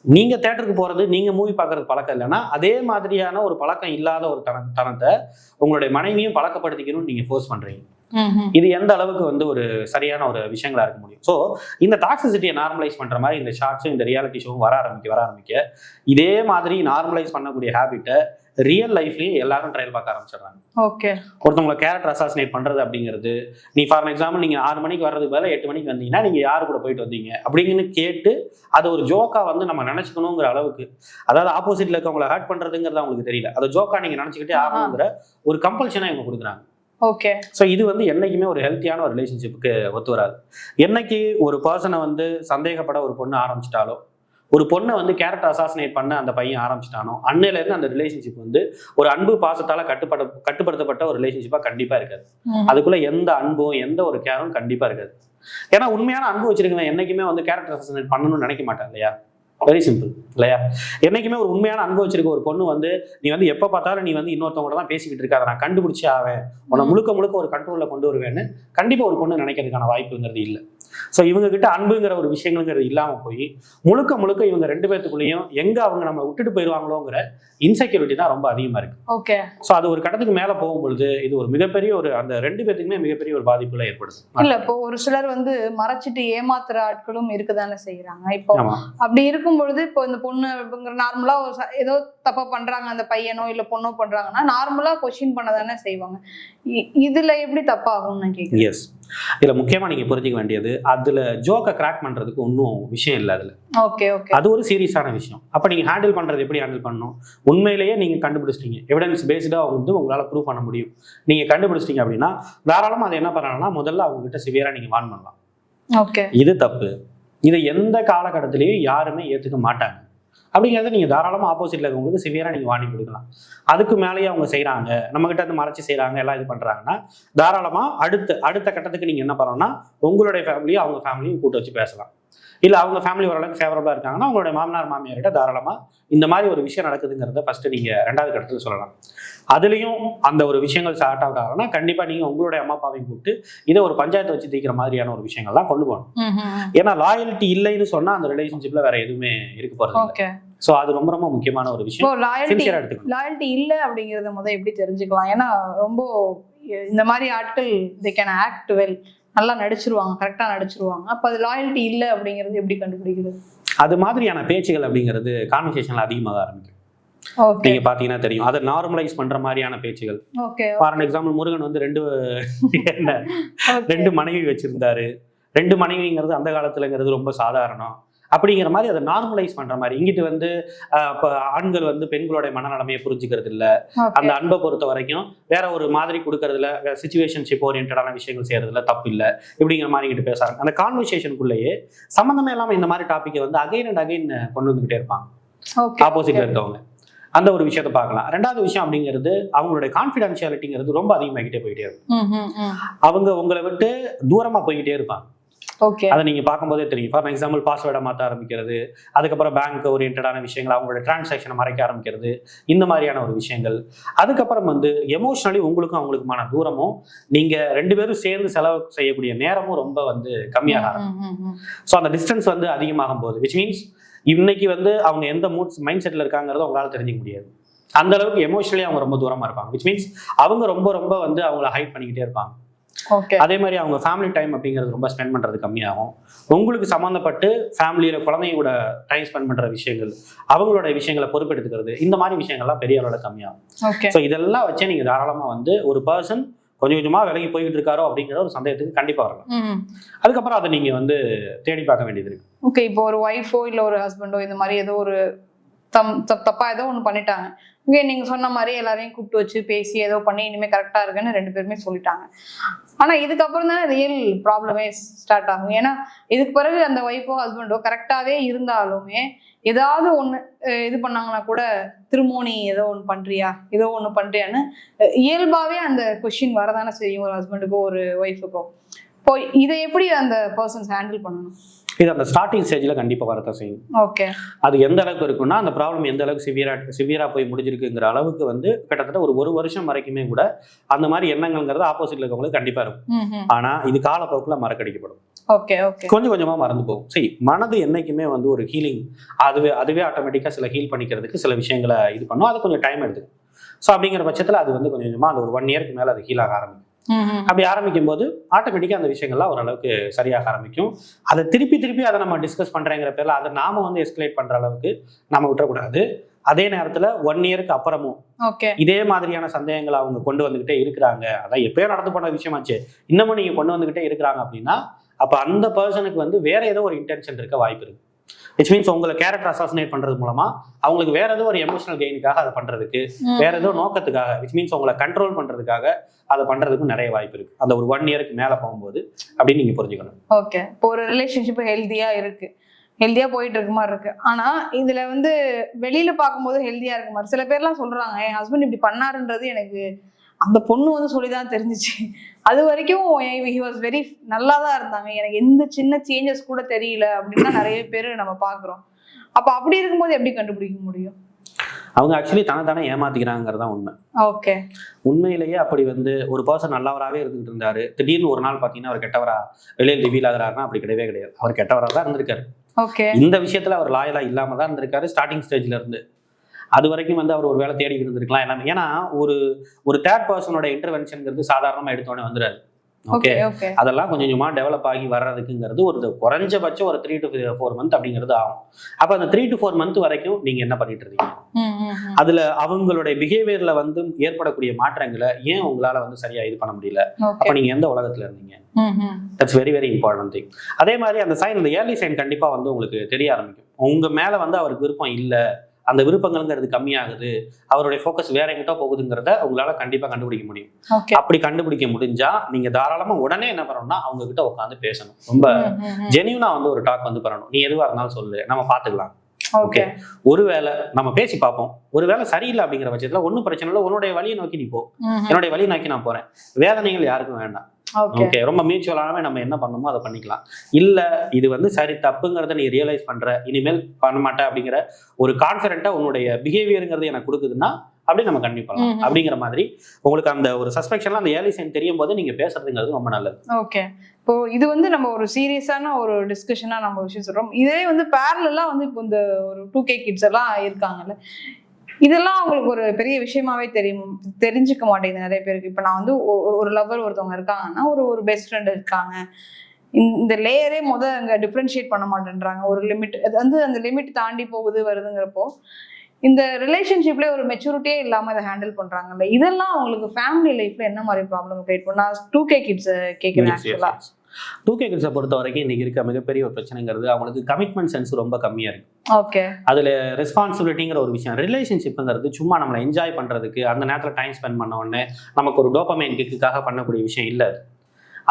நீங்க தேட்டருக்கு போறது நீங்க மூவி பாக்குறது பழக்கம் இல்லைன்னா அதே மாதிரியான ஒரு பழக்கம் இல்லாத ஒரு தன தனத்தை உங்களுடைய மனைவியும் பழக்கப்படுத்திக்கணும்னு நீங்க ஃபோர்ஸ் பண்றீங்க. இது எந்த அளவுக்கு வந்து ஒரு சரியான ஒரு விஷயங்களா இருக்க முடியும்? ஸோ இந்த டாக்ஸிசிட்டியை நார்மலைஸ் பண்ற மாதிரி இந்த ஷார்ட்ஸும் இந்த ரியாலிட்டி ஷோவும் வர ஆரம்பிக்க வர ஆரம்பிக்க இதே மாதிரி நார்மலைஸ் பண்ணக்கூடிய ஹேபிட்டை ரியல் லைஃப்லயும் எல்லாரும் ட்ரையல் பார்க்க ஆரம்பிச்சிடுறாங்க. ஓகே ஒருத்தவங்களை கேரக்டர் அசாசினேட் பண்றது அப்படிங்கிறது நீ ஃபார் எக்ஸாம்பிள் நீங்க ஆறு மணிக்கு வர்றதுக்கு பதிலா எட்டு மணிக்கு வந்தீங்கன்னா நீங்க யாரு கூட போயிட்டு வந்தீங்க? அப்படிங்கன்னு கேட்டு அதை ஒரு ஜோக்கா வந்து நம்ம நினைச்சுக்கணுங்கிற அளவுக்கு அதாவது ஆப்போசிட்ல இருக்கவங்களை ஹர்ட் பண்றதுங்கிறது அவங்களுக்கு தெரியல. அதை ஜோக்கா நீங்க நினைச்சுக்கிட்டே ஆகணுங்கிற ஒரு கம்பல்ஷனை இவங்க கொடுக்குறாங்க. ஓகே ஸோ இது வந்து என்னைக்குமே ஒரு ஹெல்த்தியான ஒரு ரிலேஷன்ஷிப்புக்கு ஒத்து வராது. என்னைக்கு ஒரு பர்சனை வந்து சந்தேகப்பட ஒரு பொண்ணு ஆரம்பிச்சிட்டாலோ ஒரு பொண்ணை வந்து கேரக்டர் அசாசினேட் பண்ண அந்த பையன் ஆரம்பிச்சிட்டானோ அன்னையில இருந்து அந்த ரிலேஷன்ஷிப் வந்து ஒரு அன்பு பாசத்தால கட்டுப்பட கட்டுப்படுத்தப்பட்ட ஒரு ரிலேஷன்ஷிப்பா கண்டிப்பா இருக்காது. அதுக்குள்ள எந்த அன்பும் எந்த ஒரு கேரும் கண்டிப்பா இருக்காது. ஏன்னா உண்மையான அன்பு வச்சிருக்கவன் என்னைக்குமே வந்து கேரக்டர் அசாசினேட் பண்ணணும்னு நினைக்க மாட்டான் இல்லையா? வெரி சிம்பிள் இல்லையா? என்னைக்குமே ஒரு உண்மையான அன்பு வச்சிருக்க ஒரு பொண்ணு வந்து நீ வந்து எப்போ பார்த்தாலும் நீ வந்து இன்னொருத்தவங்க தான் பேசிக்கிட்டு இருக்காத நான் கண்டுபிடிச்சே ஆவேன். உன்னை முழுக்க முழுக்க ஒரு கண்ட்ரோலில் கொண்டு வருவேன்னு கண்டிப்பாக ஒரு பொண்ணு நினைக்கிறதுக்கான வாய்ப்புங்கிறது இல்லை. ஸோ இவங்க கிட்ட அன்புங்கிற ஒரு விஷயங்கள்ங்கிறது இல்லாமல் போய் முழுக்க முழுக்க இவங்க ரெண்டு பேர்த்துக்குள்ளேயும் எங்கே அவங்க நம்மளை விட்டுட்டு போயிடுவாங்களோங்கிற இன்செக்யூரிட்டி தான் ரொம்ப அதிகமாக இருக்கு. ஓகே ஸோ அது ஒரு கட்டத்துக்கு மேலே போகும்பொழுது இது ஒரு மிகப்பெரிய ஒரு அந்த ரெண்டு பேர்த்துக்குமே மிகப்பெரிய ஒரு பாதிப்புல ஏற்படுது. இல்ல இப்போ ஒரு சிலர் வந்து மறைச்சிட்டு ஏமாத்துற ஆட்களும் இருக்கதானே செய்யறாங்க இப்போ அப்படி இருக்கும் பொழுது இப்போ இந்த பொண்ணு நார்மலா ஒரு ச- ஏதோ தப்பா பண்றாங்க அந்த பையனோ இல்ல பொண்ணோ பண்றாங்கன்னா நார்மலா கொஸ்டின் பண்ண தானே செய்வாங்க. இதுல எப்படி தப்பாகும்னு நான் கேக்குறேன். எஸ் இதில் முக்கியமாக நீங்கள் புரிஞ்சிக்க வேண்டியது அதில் ஜோக்கை கிராக் பண்ணுறதுக்கு ஒன்றும் விஷயம் இல்லை அதில். ஓகே ஓகே அது ஒரு சீரியஸான விஷயம். அப்போ நீங்கள் ஹேண்டில் பண்ணுறது எப்படி ஹேண்டில் பண்ணணும்? உண்மையிலேயே நீங்கள் கண்டுபிடிச்சிட்டீங்க. எவிடன்ஸ் பேஸ்டாக வந்து உங்களால் ப்ரூவ் பண்ண முடியும். நீங்கள் கண்டுபிடிச்சிட்டீங்க அப்படின்னா தாராளமாக அதை என்ன பண்ணலாம்னா முதல்ல அவங்ககிட்ட சிவியராக நீங்கள் வான் பண்ணலாம். ஓகே இது தப்பு. இதை எந்த காலகட்டத்திலையும் யாருமே ஏற்றுக்க மாட்டாங்க. அப்படிங்கிறத நீங்கள் தாராளமாக ஆப்போசிட்டில் இருக்கவங்களுக்கு சிவியராக நீங்கள் வாங்கி கொடுக்கலாம். அதுக்கு மேலேயே அவங்க செய்கிறாங்க நம்மக்கிட்ட இருந்து மறைச்சி செய்கிறாங்க எல்லாம் இது பண்ணுறாங்கன்னா தாராளமாக அடுத்த அடுத்த கட்டத்துக்கு நீங்கள் என்ன பண்ணணும்னா உங்களுடைய ஃபேமிலியும் அவங்க ஃபேமிலியும் கூட்டு வச்சு பேசலாம். இல்லை அவங்க ஃபேமிலி ஓரளவுக்கு ஃபேவரபுளாக இருக்காங்கன்னா உங்களுடைய மாமனார் மாமியார்கிட்ட தாராளமாக இந்த மாதிரி ஒரு விஷயம் நடக்குதுங்கிறத ஃபஸ்ட்டு நீங்கள் ரெண்டாவது கட்டத்தில் சொல்லலாம். அதுலேயும் அந்த ஒரு விஷயங்கள் ஸ்டார்ட் அவுட் ஆகணும்னா கண்டிப்பாக நீங்கள் உங்களுடைய அம்மா அப்பாவையும் கூப்பிட்டு இதை ஒரு பஞ்சாயத்து வச்சு தீக்கிற மாதிரியான ஒரு விஷயங்கள் தான் கொண்டு போகணும். ஏன்னா லாயல்ட்டி இல்லைன்னு சொன்னா அந்த ரிலேஷன்ஷிப்ல வேற எதுவுமே இருக்க ஓகே ஸோ அது ரொம்ப ரொம்ப முக்கியமான ஒரு விஷயம். லாயல்ட்டி இல்ல அப்படிங்கறத முத எப்படி தெரிஞ்சுக்கலாம்? ஏன்னா ரொம்ப இந்த மாதிரி ஆட்கள் தே கேன் ஆக்ட் வெல் நல்லா நடிச்சிருவாங்க கரெக்டா நடிச்சிருவாங்க. அப்ப அது லாயல்ட்டி இல்ல அப்படிங்கறது எப்படி கண்டுபிடிக்கிறது? அது மாதிரியான பேச்சுகள் அப்படிங்கிறது கான்வர்சேஷன்ல அதிகமாக ஆரம்பிக்கும். நீங்க பாத்தீங்கன்னா தெரியும். அதை நார்மலைஸ் பண்ற மாதிரியான பேச்சுகள். ஃபார் எக்ஸாம்பிள் முருகன் வந்து ரெண்டு ரெண்டு மனைவி வச்சிருந்தாரு. ரெண்டு மனைவிங்கிறது அந்த காலத்துலங்கிறது ரொம்ப சாதாரணம். அப்படிங்கிற மாதிரி அதை நார்மலைஸ் பண்ற மாதிரி. இங்கிட்டு வந்து ஆண்கள் வந்து பெண்களுடைய மனநலமையை புரிஞ்சுக்கிறது இல்ல அந்த அன்பை பொறுத்த வரைக்கும் வேற ஒரு மாதிரி கொடுக்கறதுல சுச்சுவேஷன்ஷிப் ஓரியன்டான விஷயங்கள் செய்யறதுல தப்பு இல்லை. இப்படிங்கிற மாதிரி இங்கிட்டு பேசுறாங்க அந்த கான்வர்சேஷனுக்குள்ளேயே சம்மந்தமே இல்லாம இந்த மாதிரி டாப்பிக்கை வந்து அகைன் அண்ட் அகைன் கொண்டு வந்துகிட்டே இருப்பாங்க. ஆப்போசிட்ல இருக்கவங்க அந்த ஒரு விஷயத்தை பார்க்கலாம். ரெண்டாவது விஷயம் அப்படிங்கிறது அவங்களுடைய கான்ஃபிடென்ஷியாலிட்டிங்கிறது ரொம்ப அதிகமாகிட்டே போயிட்டே இருக்கும். அவங்க உங்களை விட்டு தூரமா போய்கிட்டே இருப்பாங்க. அதை நீங்க பார்க்கும்போதே தெரியும். ஃபார் எக்ஸாம்பிள் பாஸ்வேர்டை மாற்ற ஆரம்பிக்கிறது. அதுக்கப்புறம் பேங்க் ஓரியன்டான விஷயங்கள் அவங்களோட டிரான்சாக்ஷனை மறைக்க ஆரம்பிக்கிறது. இந்த மாதிரியான ஒரு விஷயங்கள். அதுக்கப்புறம் வந்து எமோஷனலி உங்களுக்கும் அவங்களுக்குமான தூரமும் நீங்க ரெண்டு பேரும் சேர்ந்து செலவு செய்யக்கூடிய நேரமும் ரொம்ப வந்து கம்மியாக ஆரம்பிக்கும். ஸோ அந்த டிஸ்டன்ஸ் வந்து அதிகமாகும் போது விச் மீன்ஸ் இன்னைக்கு வந்து அவங்க எந்த மூட் மைண்ட் செட்டில் இருக்காங்கிறத உங்களால் தெரிஞ்சுக்க முடியாது. அந்த அளவுக்கு எமோஷனலி அவங்க ரொம்ப தூரமா இருப்பாங்க. விச் மீன்ஸ் அவங்க ரொம்ப ரொம்ப வந்து அவங்கள ஹைட் பண்ணிக்கிட்டே இருப்பாங்க. அதே மாதிரி அவங்க ஃபேமிலி டைம் அப்படிங்கிறது ரொம்ப ஸ்பெண்ட் பண்ணுறது கம்மியாகும். உங்களுக்கு சம்மந்தப்பட்டு ஃபேமிலியில் குழந்தைங்க கூட டைம் ஸ்பெண்ட் பண்ணுற விஷயங்கள் அவங்களோட விஷயங்களை பொறுப்பெடுத்துக்கிறது இந்த மாதிரி விஷயங்கள்லாம் பெரிய அளவில் கம்மியாகும். ஓகே ஸோ இதெல்லாம் வச்சே நீங்கள் தாராளமாக வந்து ஒரு பர்சன் கொஞ்சம் கொஞ்சமாக விலகி போய்கிட்டு இருக்காரோ அப்படிங்கிற ஒரு சந்தேகத்துக்கு கண்டிப்பாக வரலாம். அதுக்கப்புறம் அதை நீங்கள் வந்து தேடி பார்க்க வேண்டியது இருக்கு. ஓகே இப்போ ஒரு ஒய்ஃபோ இல்ல ஒரு ஹஸ்பண்டோ இந்த மாதிரி ஏதோ ஒரு தம் தப்பா ஏதோ ஒண்ணு பண்ணிட்டாங்க. இங்கே நீங்க சொன்ன மாதிரி எல்லாரையும் கூப்பிட்டு வச்சு பேசி ஏதோ பண்ணி இனிமே கரெக்டா இருக்குன்னு ரெண்டு பேருமே சொல்லிட்டாங்க. ஆனா இதுக்கப்புறம் தான் ரியல் ப்ராப்ளமே ஸ்டார்ட் ஆகும். ஏன்னா இதுக்கு பிறகு அந்த ஒய்ஃபோ ஹஸ்பண்டோ கரெக்டாவே இருந்தாலுமே ஏதாவது ஒண்ணு இது பண்ணாங்கன்னா கூட திருமோனி ஏதோ ஒண்ணு பண்றியா? ஏதோ ஒண்ணு பண்றியான்னு இயல்பாகவே இயல்பாவே அந்த கொஷின் வரதானே செய்யும் ஒரு ஹஸ்பண்டுக்கோ ஒரு ஒய்ஃபுக்கோ இப்போ இதை எப்படி அந்த பர்சன்ஸ் ஹேண்டில் பண்ணணும்? இது அந்த ஸ்டார்டிங் ஸ்டேஜில் கண்டிப்பாக வரத்தான் செய்யும். ஓகே அது எந்த அளவுக்கு இருக்குன்னா அந்த ப்ராப்ளம் எந்த அளவுக்கு சிவியரா சிவியராக போய் முடிஞ்சிருக்குங்கிற அளவுக்கு வந்து கிட்டத்தட்ட ஒரு ஒரு வருஷம் வரைக்குமே கூட அந்த மாதிரி எண்ணங்கள்ங்கிறது ஆப்போசிட்ல இருக்கவங்களுக்கு கண்டிப்பாக இருக்கும். ஆனால் இது காலப்போக்கில் மறக்கடிக்கப்படும். ஓகே ஓகே கொஞ்சம் கொஞ்சமாக மறந்து போகும். சரி மனது என்னைக்குமே வந்து ஒரு ஹீலிங் அதுவே அதுவே ஆட்டோமேட்டிக்காக சில ஹீல் பண்ணிக்கிறதுக்கு சில விஷயங்களை இது பண்ணும். அது கொஞ்சம் டைம் எடுத்துக்கும். ஸோ அப்படிங்கிற பட்சத்தில் அது வந்து கொஞ்சம் கொஞ்சமாக அந்த ஒரு ஒன் இயருக்கு மேலே அது ஹீல் ஆக ஆரம்பிக்கும். அப்படி ஆரம்பிக்கும் போது ஆட்டோமேட்டிக்காக அந்த விஷயங்கள்லாம் ஓரளவுக்கு சரியாக ஆரம்பிக்கும். அதை திருப்பி திருப்பி அதை நம்ம டிஸ்கஸ் பண்ணுறேங்கிற பேரில் அதை நாம வந்து எஸ்கலேட் பண்ணுற அளவுக்கு நம்ம விட்டுறக்கூடாது. அதே நேரத்தில் ஒன் இயருக்கு அப்புறமும் ஓகே இதே மாதிரியான சந்தேகங்களை அவங்க கொண்டு வந்துகிட்டே இருக்கிறாங்க. அதான் எப்பயோ நடந்து போன விஷயமாச்சு. இன்னமும் நீங்க கொண்டு வந்துகிட்டே இருக்கிறாங்க அப்படின்னா அப்ப அந்த பர்சனுக்கு வந்து வேற ஏதோ ஒரு இன்டென்ஷன் இருக்க வாய்ப்பு இருக்கு. விச் மீன்ஸ் உங்களை கேரக்டர் அசாசினேட் பண்றது மூலமா அவங்களுக்கு வேற ஏதோ ஒரு எமோஷனல் கெயினுக்காக அதை பண்றதுக்கு வேற ஏதோ நோக்கத்துக்காக விச் மீன்ஸ் உங்களை கண்ட்ரோல் பண்றதுக்காக அதை பண்றதுக்கும் நிறைய வாய்ப்பு இருக்கு. அந்த ஒரு ஒன் இயருக்கு மேல போகும்போது அப்படின்னு நீங்க புரிஞ்சுக்கணும். ஓகே இப்போ ஒரு ரிலேஷன்ஷிப் ஹெல்த்தியா இருக்கு. ஹெல்த்தியா போயிட்டு இருக்க மாதிரி இருக்கு. ஆனா இதுல வந்து வெளியில பார்க்கும்போது ஹெல்த்தியா இருக்க மாதிரி. சில பேர்லாம் சொல்றாங்க என் ஹஸ்பண்ட் இப்படி பண்ணாருன்றது எனக்கு அந்த பொண்ணு வந்து சொல்லி தான் தெரிஞ்சிச்சு. அது வரைக்கும் ஹி வாஸ் வெரி நல்லா தான் இருந்தாங்க. எனக்கு எந்த சின்ன சேஞ்சஸ் கூட தெரியல அப்படின்னு தான் நிறைய பேர் நம்ம பார்க்குறோம் அப்போ அப்படி இருக்கும்போது எப்படி கண்டுபிடிக்க முடியும்? அவங்க ஆக்சுவலி தன்னை தானே ஏமாத்திக்கிறாங்கிறது தான் உண்மை. ஓகே. உண்மையிலேயே அப்படி வந்து ஒரு பர்சன் நல்லவராகவே இருந்துகிட்டு இருந்தாரு. திடீர்னு ஒரு நாள் பார்த்தீங்கன்னா அவர் கெட்டவரா வெளியில் ரிவீல் ஆகுறாருன்னா அப்படி கிடையவே கிடையாது. அவர் கெட்டவராக தான் இருந்திருக்காரு. ஓகே. இந்த விஷயத்துல அவர் லாயலா இல்லாம தான் இருந்திருக்காரு ஸ்டார்டிங் ஸ்டேஜ்ல இருந்து. அது வரைக்கும் வந்து அவர் ஒரு வேலை தேடி இருந்திருக்கலாம் எல்லாமே. ஏன்னா ஒரு ஒரு தேர்ட் பர்சனோட இன்டர்வென்ஷன்ங்கிறது சாதாரணமா எடுத்தோடனே வந்துடாது. ஓகே அதெல்லாம் கொஞ்சம் கொஞ்சமா டெவலப் ஆகி வர்றதுக்குங்கிறது ஒரு குறைஞ்சபட்சம் ஒரு த்ரீ டு ஃபோர் மந்த் அப்படிங்கிறது ஆகும். அப்ப அந்த த்ரீ டு ஃபோர் மந்த் வரைக்கும் நீங்க என்ன பண்ணிட்டு இருக்கீங்க. அதுல அவங்களுடைய பிஹேவியர்ல வந்து ஏற்படக்கூடிய மாற்றங்களை ஏன் உங்களால வந்து சரியா இது பண்ண முடியல? அப்ப நீங்க எந்த உலகத்துல இருந்தீங்க? That's very very important thing அதே மாதிரி அந்த சைன் இந்த ஏர்லி சைன் கண்டிப்பா வந்து உங்களுக்கு தெரிய ஆரம்பிக்கும். உங்க மேல வந்து அவருக்கு விருப்பம் இல்லை. அந்த விருப்பங்கள்ங்கிறது கம்மியாகுது. அவருடைய ஃபோக்கஸ் வேற எங்கிட்ட போகுதுங்கிறத உங்களால கண்டிப்பா கண்டுபிடிக்க முடியும். அப்படி கண்டுபிடிக்க முடிஞ்சா நீங்க தாராளமா உடனே என்ன பண்ணணும்னா அவங்க கிட்ட உட்காந்து பேசணும். ரொம்ப. ஜெனியூனா வந்து ஒரு டாக் வந்து பண்ணணும். நீ எதுவா இருந்தாலும் சொல்லு. நம்ம பாத்துக்கலாம். ஓகே. ஒருவேளை நம்ம பேசி பார்ப்போம். ஒருவேளை சரியில்லை அப்படிங்கிற பட்சத்துல ஒன்றும் பிரச்சனை இல்லை. உன்னுடைய வழியை நோக்கி நீ போ. என்னுடைய வழியை நோக்கி நான் போறேன். வேதனைகள் யாருக்கும் வேண்டாம். ஓகே ரொம்ப மியூச்சுவலாகவே நம்ம என்ன பண்ணணுமோ அதை பண்ணிக்கலாம். இல்ல இது வந்து சரி தப்புங்கிறத நீ ரியலைஸ் பண்ற. இனிமேல் பண்ண மாட்டேன் அப்படிங்கிற ஒரு கான்ஃபிடென்ட்டா உன்னுடைய பிஹேவியருங்கிறது எனக்கு கொடுக்குதுன்னா அப்படி நம்ம கண்டிப்பா பண்ணலாம். ம்ஹும். அப்படிங்கிற மாதிரி உங்களுக்கு அந்த ஒரு சஸ்பெக்ஷன்லாம் அந்த ஏர்லி சைன் தெரியும் போது நீங்க பேசுறதுங்கிறது ரொம்ப நல்லது. ஓகே இப்போ இது வந்து நம்ம ஒரு சீரியஸான ஒரு டிஸ்கஷனா நம்ம விஷயம் சொல்றோம். இதே வந்து பேரலாம் வந்து இப்போ இந்த ஒரு டூ கே கிட்ஸ் எல்லாம் இருக்காங்கல்ல. இதெல்லாம் அவங்களுக்கு ஒரு பெரிய விஷயமாவே தெரியும் தெரிஞ்சுக்க மாட்டேங்குது நிறைய பேருக்கு. இப்போ நான் வந்து ஒரு- லவர் ஒருத்தவங்க இருக்காங்கன்னா ஒரு ஒரு பெஸ்ட் ஃப்ரெண்ட் இருக்காங்க. இந்த- லேயரே முத அங்க டிஃப்ரென்ஷியேட் பண்ண மாட்டேன்றாங்க. ஒரு லிமிட் அது வந்து அந்த லிமிட் தாண்டி போகுது வருதுங்கிறப்போ இந்த ரிலேஷன்ஷிப்ல ஒரு மெச்சூரிட்டியே இல்லாம இதை ஹேண்டில் பண்றாங்கல்ல. இதெல்லாம் அவங்களுக்கு ஃபேமிலி லைஃப்ல என்ன மாதிரி ப்ராப்ளம் கிரியேட் பண்ணா டூ கே கிட்ஸ் கேட்குறேன் ஆக்சுவலா டூ கே கிட்ஸை பொறுத்த வரைக்கும் இன்னைக்கு இருக்க மிகப்பெரிய ஒரு பிரச்சனைங்கிறது அவங்களுக்கு கமிட்மெண்ட் சென்ஸ் ரொம்ப கம்மியா இருக்கு. ஓகே அதுல ரெஸ்பான்சிபிலிட்டிங்கிற ஒரு விஷயம் ரிலேஷன்ஷிப்புங்கிறது சும்மா நம்மளை என்ஜாய் பண்றதுக்கு அந்த நேரத்துல டைம் ஸ்பெண்ட் பண்ண உடனே நமக்கு ஒரு டோப்பமைன் கிக்குக்காக பண்ணக்கூடிய விஷயம் இல்லை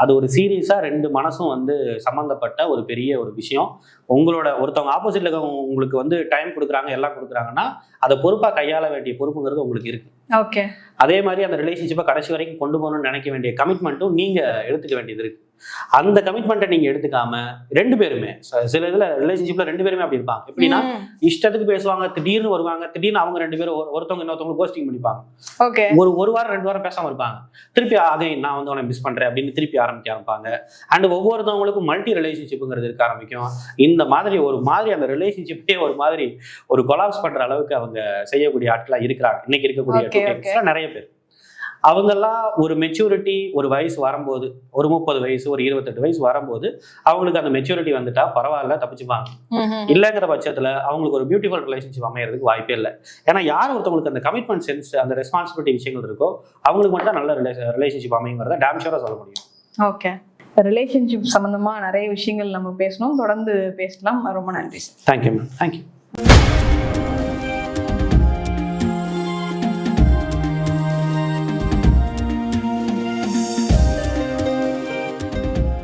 அது. ஒரு சீரியஸா ரெண்டு மனசும் வந்து சம்மந்தப்பட்ட ஒரு பெரிய ஒரு விஷயம். உங்களோட ஒருத்தவங்க ஆப்போசிட்ல இருக்கவங்க உங்களுக்கு வந்து டைம் கொடுக்குறாங்க எல்லாம் கொடுக்குறாங்கன்னா அதை பொறுப்பா கையாள வேண்டிய பொறுப்புங்கிறது உங்களுக்கு இருக்கு. ஓகே அதே மாதிரி அந்த ரிலேஷன்ஷிப்பை கடைசி வரைக்கும் கொண்டு போகணும்னு நினைக்க வேண்டிய கமிட்மெண்ட்டும் நீங்க எடுத்துக்க வேண்டியது இருக்கு. அந்த கமிட்மெண்ட்டை நீங்க எடுத்துக்காம ரெண்டு பேருமே சில இதுல ரிலேஷன்ஷிப்ல ரெண்டு பேருமே அப்படி இருப்பாங்க. எப்படின்னா இஷ்டத்துக்கு பேசுவாங்க திடீர்னு வருவாங்க திடீர்னு அவங்க ரெண்டு பேரும் ஒரு- ஒருத்தவங்க இன்னொருத்தவங்க போஸ்டிங் பண்ணிப்பாங்க. ஓகே ஒரு ஒரு வாரம் ரெண்டு வாரம் பேசாம இருப்பாங்க. திருப்பி அகைன் நான் வந்து உன்னை மிஸ் பண்றேன் அப்படின்னு திருப்பி ஆரம்பிக்க ஆரம்பிப்பாங்க. அண்ட் ஒவ்வொருத்தவங்களுக்கும் மல்டி ரிலேஷன்ஷிப்புங்கிறது இருக்க ஆரம்பிக்கும். இந்த மாதிரி ஒரு மாதிரி அந்த ரிலேஷன்ஷிப்பே ஒரு மாதிரி ஒரு கொலாப்ஸ் பண்ற அளவுக்கு அவங்க செய்யக்கூடிய ஆட்களா இருக்கிறாங்க. இன்னைக்கு இருக்கக்கூடிய ல நிறைய பேர். அவங்கெல்லாம் ஒரு மெச்சூரிட்டி ஒரு வயசு வரும்போது ஒரு முப்பது வயசு ஒரு இருபத்தெட்டு வயசு வரும்போது அவங்களுக்கு அந்த மெச்சூரிட்டி வந்துட்டா பரவாயில்ல தப்பிச்சுப்பாங்க. இல்லைங்கிற பட்சத்துல அவங்களுக்கு ஒரு பியூட்டிஃபுல் ரிலேஷன்ஷிப் அமையறதுக்கு வாய்ப்பே இல்லை. ஏன்னா யார் ஒருத்தவங்களுக்கு அந்த கமிட்மெண்ட் சென்ஸ் அந்த ரெஸ்பான்சிபிலிட்டி விஷயங்கள் இருக்கோ அவங்களுக்கு மட்டும் தான் நல்ல ரிலேஷன்ஷிப் அமையுங்கிறத டேம் ஷூரா சொல்ல முடியும். ஓகே ரிலேஷன்ஷிப் சம்பந்தமா நிறைய விஷயங்கள் நம்ம பேசணும். தொடர்ந்து பேசலாம். ரொம்ப நன்றி. Thank you ma'am thank you